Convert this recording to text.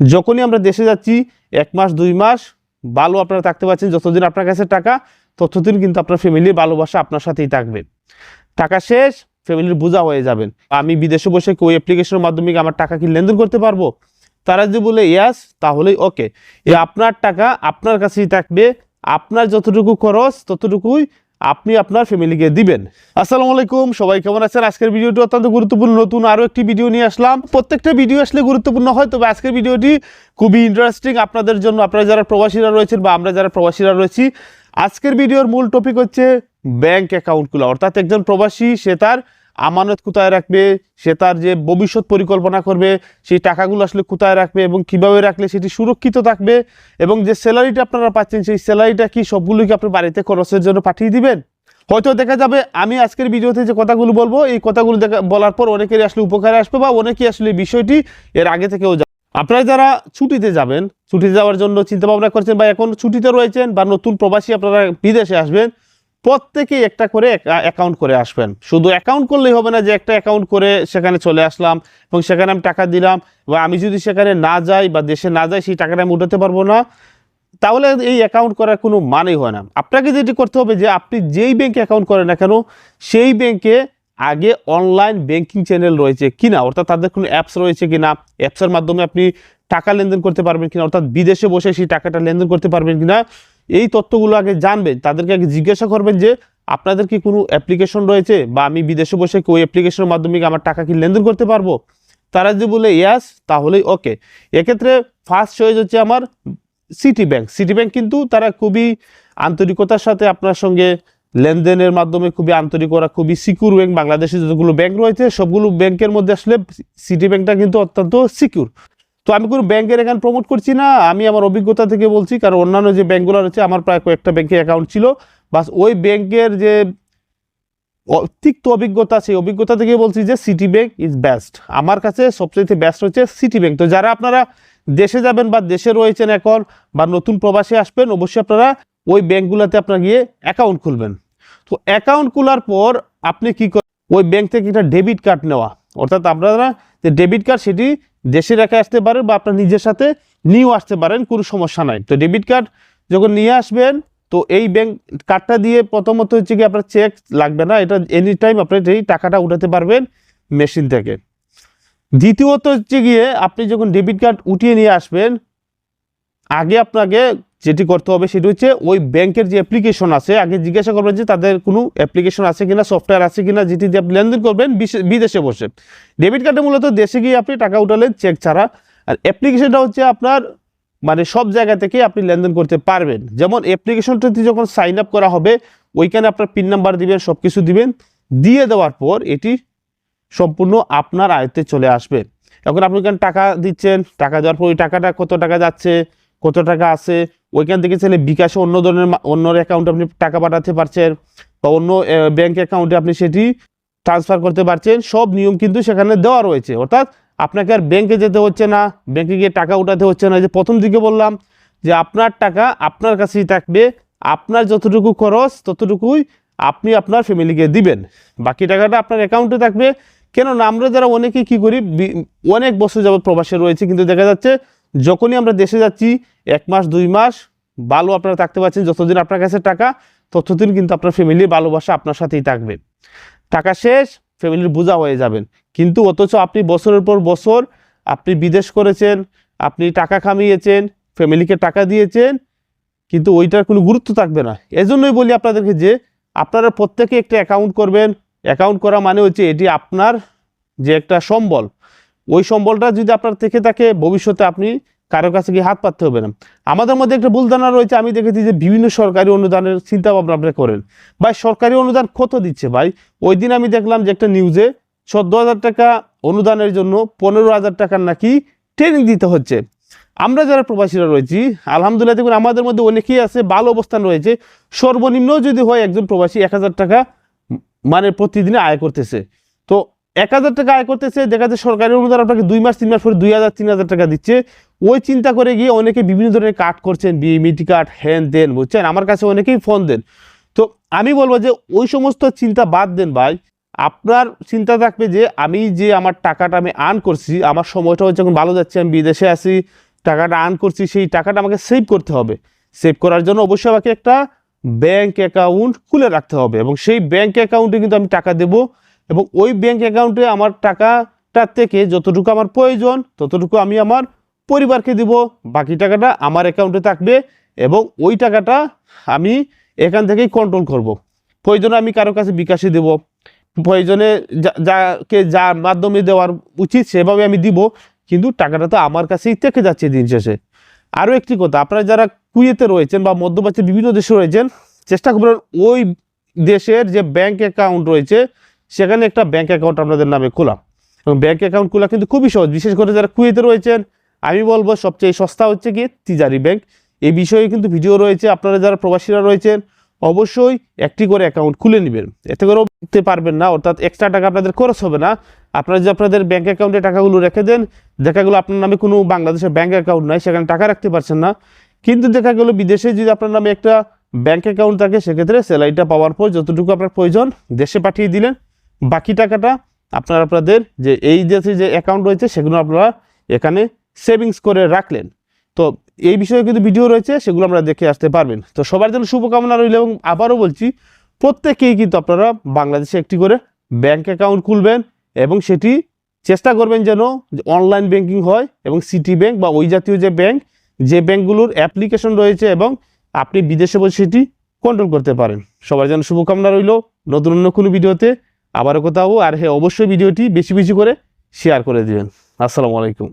যখনই আমরা দেশে যাচ্ছি, এক মাস, দুই মাস ভালো আপনারা থাকতে পারছেন, যতদিন আপনার কাছে টাকা, ততদিন কিন্তু আপনার ফ্যামিলির ভালোবাসা আপনার সাথেই থাকবে। টাকা শেষ ফ্যামিলির বোঝা হয়ে যাবেন। আমি বিদেশে বসে ওই অ্যাপ্লিকেশনের মাধ্যমে আমার টাকা কি লেনদেন করতে পারব? তারা যদি বলে ইয়াস তাহলেই ওকে এ আপনার টাকা আপনার কাছেই থাকবে, আপনার যতটুকু খরচ, ততটুকুই আপনি আপনার ফ্যামিলিকে দিবেন। আসসালামু আলাইকুম, সবাই কেমন আছেন? আজকের ভিডিওটি অত্যন্ত গুরুত্বপূর্ণ, নতুন আরও একটি ভিডিও নিয়ে আসলাম। প্রত্যেকটা ভিডিও আসলে গুরুত্বপূর্ণ হয়, তবে আজকের ভিডিওটি খুবই ইন্টারেস্টিং আপনাদের জন্য। আপনারা যারা প্রবাসীরা রয়েছেন বা আমরা যারা প্রবাসীরা রয়েছি, আজকের ভিডিওর মূল টপিক হচ্ছে ব্যাংক অ্যাকাউন্টগুলো অর্থাৎ একজন প্রবাসী, সে তার আমানত কোথায় রাখবে সে তার যে ভবিষ্যৎ পরিকল্পনা করবে, সেই টাকাগুলো আসলে কোথায় রাখবে এবং কীভাবে রাখলে সেটি সুরক্ষিত থাকবে এবং যে স্যালারিটা আপনারা পাচ্ছেন, সেই স্যালারিটা কি সবগুলোকে আপনি বাড়িতে খরচের জন্য পাঠিয়ে দিবেন হয়তো দেখা যাবে আমি আজকের ভিডিওতে যে কথাগুলো বলব, এই কথাগুলো দেখা বলার পর অনেকেরই আসলে উপকারে আসবে বা অনেকেই আসলে বিষয়টি এর আগে থেকেও। আপনারা যারা ছুটিতে যাবেন, ছুটিতে যাওয়ার জন্য চিন্তা ভাবনা করছেন বা এখন ছুটিতে রয়েছেন বা নতুন প্রবাসী আপনারা বিদেশে আসবেন প্রত্যেকেই একটা করে অ্যাকাউন্ট করে আসবেন। শুধু অ্যাকাউন্ট করলেই হবে না যে একটা অ্যাকাউন্ট করে সেখানে চলে আসলাম এবং সেখানে আমি টাকা দিলাম বা আমি যদি সেখানে না যাই বা দেশে না যাই সেই টাকাটা আমি উঠাতে পারব না। তাহলে এই অ্যাকাউন্ট করার কোনো মানেই হয় না। আপনাকে যেটি করতে হবে যে আপনি যেই ব্যাংকে অ্যাকাউন্ট করেন না কেন, সেই ব্যাংকে আগে অনলাইন ব্যাংকিং চ্যানেল রয়েছে কিনা, অর্থাৎ তাদের কোনো অ্যাপস রয়েছে কিনা অ্যাপসের মাধ্যমে আপনি টাকা লেনদেন করতে পারবেন কিনা, অর্থাৎ বিদেশে বসে সেই টাকাটা লেনদেন করতে পারবেন কিনা এই তথ্যগুলো আগে জানবেন তাদেরকে আগে জিজ্ঞাসা করবেন যে আপনাদের কি কোনো অ্যাপ্লিকেশন রয়েছে বা আমি বিদেশে বসে ওই অ্যাপ্লিকেশনের মাধ্যমে আমার টাকা কি লেনদেন করতে পারব? তারা যদি বলে ইয়াস তাহলেই ওকে এক্ষেত্রে ফার্স্ট চয়েস হচ্ছে আমার সিটি ব্যাংক সিটি ব্যাংক কিন্তু তারা খুবই আন্তরিকতার সাথে আপনার সঙ্গে লেনদেনের মাধ্যমে খুবই আন্তরিক, ওরা খুবই সিকিউর ব্যাংক বাংলাদেশে যতগুলো ব্যাংক রয়েছে, সবগুলো ব্যাংকের মধ্যে আসলে সিটি ব্যাংকটা কিন্তু অত্যন্ত সিকিউর তো আমি কোনো ব্যাংকের এখানে প্রমোট করছি না, আমি আমার অভিজ্ঞতা থেকে বলছি, কারণ অন্যান্য যে ব্যাঙ্কগুলো রয়েছে, আমার প্রায় কয়েকটা ব্যাংকে অ্যাকাউন্ট ছিল। বাস ওই ব্যাংকের যে অ- তিক্ত অভিজ্ঞতা, সেই অভিজ্ঞতা থেকে বলছি যে সিটি ব্যাংক ইজ বেস্ট আমার কাছে সবচেয়ে বেস্ট হচ্ছে সিটি ব্যাংক তো যারা আপনারা দেশে যাবেন বা দেশে রয়েছেন এখন, বা নতুন প্রবাসে আসবেন, অবশ্যই আপনারা ওই ব্যাংকগুলোতে আপনারা গিয়ে অ্যাকাউন্ট খুলবেন। তো অ্যাকাউন্ট খোলার পর আপনি কি করেন ওই ব্যাংক থেকে একটা ডেবিট কার্ড নেওয়া। অর্থাৎ আপনারা যে ডেবিট কার্ড সেটি দেশে রেখে আসতে পারেন বা আপনার নিজের সাথে নিয়েও আসতে পারেন, কোনো সমস্যা নাই। তো ডেবিট কার্ড যখন নিয়ে আসবেন, তো এই ব্যাংক কার্ডটা দিয়ে প্রথমত হচ্ছে কি আপনার চেক লাগবে না, এটা এনি টাইম আপনি এই টাকাটা উঠাতে পারবেন মেশিন থেকে। দ্বিতীয়ত হচ্ছে গিয়ে আপনি যখন ডেবিট কার্ড উঠিয়ে নিয়ে আসবেন, আগে আপনাকে যেটি করতে হবে সেটি হচ্ছে ওই ব্যাংকের যে অ্যাপ্লিকেশন আছে, আগে জিজ্ঞাসা করবেন যে তাদের কোনো অ্যাপ্লিকেশন আছে কিনা সফটওয়্যার আছে কিনা, যেটি দিয়ে আপনি লেনদেন করবেন বিদেশে বসে। ডেবিট কার্ডে মূলত দেশে গিয়ে আপনি টাকা উঠালেন চেক ছাড়া। আর অ্যাপ্লিকেশনটা হচ্ছে আপনার মানে সব জায়গা থেকে আপনি লেনদেন করতে পারবেন। যেমন অ্যাপ্লিকেশনটাতে যখন সাইন আপ করা হবে, ওইখানে আপনার পিন নাম্বার দিবেন সব কিছু দিবেন। দিয়ে দেওয়ার পর এটি সম্পূর্ণ আপনার আয়ত্তে চলে আসবে। এখন আপনি টাকা দিচ্ছেন, টাকা দেওয়ার পর ওই টাকাটা কত টাকা যাচ্ছে কত টাকা আছে? ওইখান থেকে চাইলে বিকাশে অন্য ধরনের অন্য অ্যাকাউন্টে আপনি টাকা পাঠাতে পারছেন বা অন্য ব্যাংক অ্যাকাউন্টে আপনি সেটি ট্রান্সফার করতে পারছেন। সব নিয়ম কিন্তু সেখানে দেওয়া রয়েছে। অর্থাৎ আপনাকে আর ব্যাংকে যেতে হচ্ছে না। ব্যাংকে গিয়ে টাকা উঠাতে হচ্ছে না। যে প্রথম দিকে বললাম যে আপনার টাকা আপনার কাছেই থাকবে। আপনার যতটুকু খরচ, ততটুকুই আপনি আপনার ফ্যামিলিকে দিবেন। বাকি টাকাটা আপনার অ্যাকাউন্টে থাকবে। কেননা আমরা যারা অনেকে কি করি অনেক বছর যাবত প্রবাসে রয়েছে, কিন্তু দেখা যাচ্ছে যখনই আমরা দেশে যাচ্ছি, এক মাস, দুই মাস ভালো আপনারা থাকতে পারছেন, যতদিন আপনার কাছে টাকা, ততদিন কিন্তু আপনার ফ্যামিলির ভালোবাসা আপনার সাথেই থাকবে। টাকা শেষ ফ্যামিলির বোঝা হয়ে যাবেন। কিন্তু অথচ আপনি বছরের পর বছর আপনি বিদেশ করেছেন, আপনি টাকা কামিয়েছেন ফ্যামিলিকে টাকা দিয়েছেন, কিন্তু ওইটার কোনো গুরুত্ব থাকবে না। এজন্যই বলি আপনাদেরকে যে, আপনারা প্রত্যেকে একটা অ্যাকাউন্ট করবেন। অ্যাকাউন্ট করা মানে হচ্ছে এটি আপনার যে একটা সম্বল। ওই সম্বলটা যদি আপনার থেকে থাকে, ভবিষ্যতে আপনি কারও কাছে গিয়ে হাত পাততে হবে না। আমাদের মধ্যে একটা ভুল ধারণা রয়েছে, আমি দেখেছি যে বিভিন্ন সরকারি অনুদানের চিন্তা ভাবনা আপনারা করেন। ভাই, সরকারি অনুদান কত দিচ্ছে ভাই? ওই দিন আমি দেখলাম যে একটা নিউজে চোদ্দ হাজার টাকা অনুদানের জন্য পনেরো হাজার টাকার নাকি ট্রেনিং দিতে হচ্ছে। আমরা যারা প্রবাসীরা রয়েছি, আলহামদুলিল্লাহ দেখুন, আমাদের মধ্যে অনেকেই আছে, ভালো অবস্থান রয়েছে। সর্বনিম্ন যদি হয় একজন প্রবাসী এক হাজার টাকা মানে প্রতিদিনে আয় করতেছে। এক হাজার টাকা আয় করতেছে, দেখা যাচ্ছে সরকারি অনুদান আপনাকে দুই মাস, তিন মাস পরে দুই হাজার, তিন হাজার টাকা দিচ্ছে। ওই চিন্তা করে গিয়ে অনেকে বিভিন্ন ধরনের কার্ড করছেন বিএমিটি কার্ড, হ্যান দেন, বুঝছেন? আমার কাছে অনেকেই ফোন দেন। তো আমি বলব যে ওই সমস্ত চিন্তা বাদ দেন ভাই। আপনার চিন্তা থাকবে যে আমি যে আমার টাকাটা আমি আর্ন করছি, আমার সময়টা হচ্ছে এখন ভালো যাচ্ছে, আমি বিদেশে আছি, টাকাটা আর্ন করছি, সেই টাকাটা আমাকে সেভ করতে হবে। সেভ করার জন্য অবশ্যই আমাকে একটা ব্যাংক অ্যাকাউন্ট খুলে রাখতে হবে এবং সেই ব্যাংক অ্যাকাউন্টে কিন্তু আমি টাকা দেব। এবং ওই ব্যাংক অ্যাকাউন্টে আমার টাকাটার থেকে যতটুকু আমার প্রয়োজন, ততটুকু আমি আমার পরিবারকে দিব। বাকি টাকাটা আমার অ্যাকাউন্টে থাকবে এবং ওই টাকাটা আমি এখান থেকেই কন্ট্রোল করব। প্রয়োজনে আমি কারও কাছে বিকাশে দেব। প্রয়োজনে যাকে যার মাধ্যমে দেওয়ার উচিত সেভাবে আমি দিব, কিন্তু টাকাটা তো আমার কাছেই থেকে যাচ্ছে দিন শেষে। আরও একটি কথা, আপনারা যারা কুয়েতে রয়েছেন বা মধ্যপ্রাচ্যের বিভিন্ন দেশে রয়েছেন, চেষ্টা করবেন ওই দেশের যে ব্যাংক অ্যাকাউন্ট রয়েছে সেখানে একটা ব্যাঙ্ক অ্যাকাউন্ট আপনাদের নামে খোলা। এবং ব্যাঙ্ক অ্যাকাউন্ট খোলা কিন্তু খুবই সহজ, বিশেষ করে যারা কুয়েতে রয়েছেন। আমি বলব সবচেয়ে সস্তা হচ্ছে কি তিজারি ব্যাংক এই বিষয়ে কিন্তু ভিডিও রয়েছে, আপনারা যারা প্রবাসীরা রয়েছেন, অবশ্যই একটি করে অ্যাকাউন্ট খুলে নেবেন। এতে করেও দিতে পারবেন না, অর্থাৎ এক্সট্রা টাকা আপনাদের খরচ হবে না। আপনারা যে আপনাদের ব্যাঙ্ক অ্যাকাউন্টে টাকাগুলো রেখে দেন, দেখা গেলো আপনার নামে কোনো বাংলাদেশের ব্যাঙ্ক অ্যাকাউন্ট নাই, সেখানে টাকা রাখতে পারছেন না। কিন্তু দেখা গেলো বিদেশে যদি আপনার নামে একটা ব্যাঙ্ক অ্যাকাউন্ট থাকে, সেক্ষেত্রে স্যালারিটা পাওয়ার পর যতটুকু আপনার প্রয়োজন, দেশে পাঠিয়ে দিলেন বাকি টাকাটা আপনারা আপনাদের যে এই দেশে যে অ্যাকাউন্ট রয়েছে, সেগুলো আপনারা এখানে সেভিংস করে রাখলেন। তো এই বিষয়ে কিন্তু ভিডিও রয়েছে, সেগুলো আপনারা দেখে আসতে পারবেন। তো সবার জন্য শুভকামনা রইল এবং আবারও বলছি প্রত্যেকেই কিন্তু আপনারা বাংলাদেশে একটি করে ব্যাংক অ্যাকাউন্ট খুলবেন এবং সেটি চেষ্টা করবেন যেন অনলাইন ব্যাংকিং হয় এবং সিটি ব্যাংক বা ওই জাতীয় যে ব্যাংক যে ব্যাংকগুলোর অ্যাপ্লিকেশন রয়েছে এবং আপনি বিদেশে বসে সেটি কন্ট্রোল করতে পারেন। সবার জন্য শুভকামনা রইল। নতুন অন্য কোনো ভিডিওতে আবারও কোথাও আর হ্যাঁ অবশ্যই ভিডিওটি বেশি বেশি করে শেয়ার করে দেবেন। আসসালামু আলাইকুম।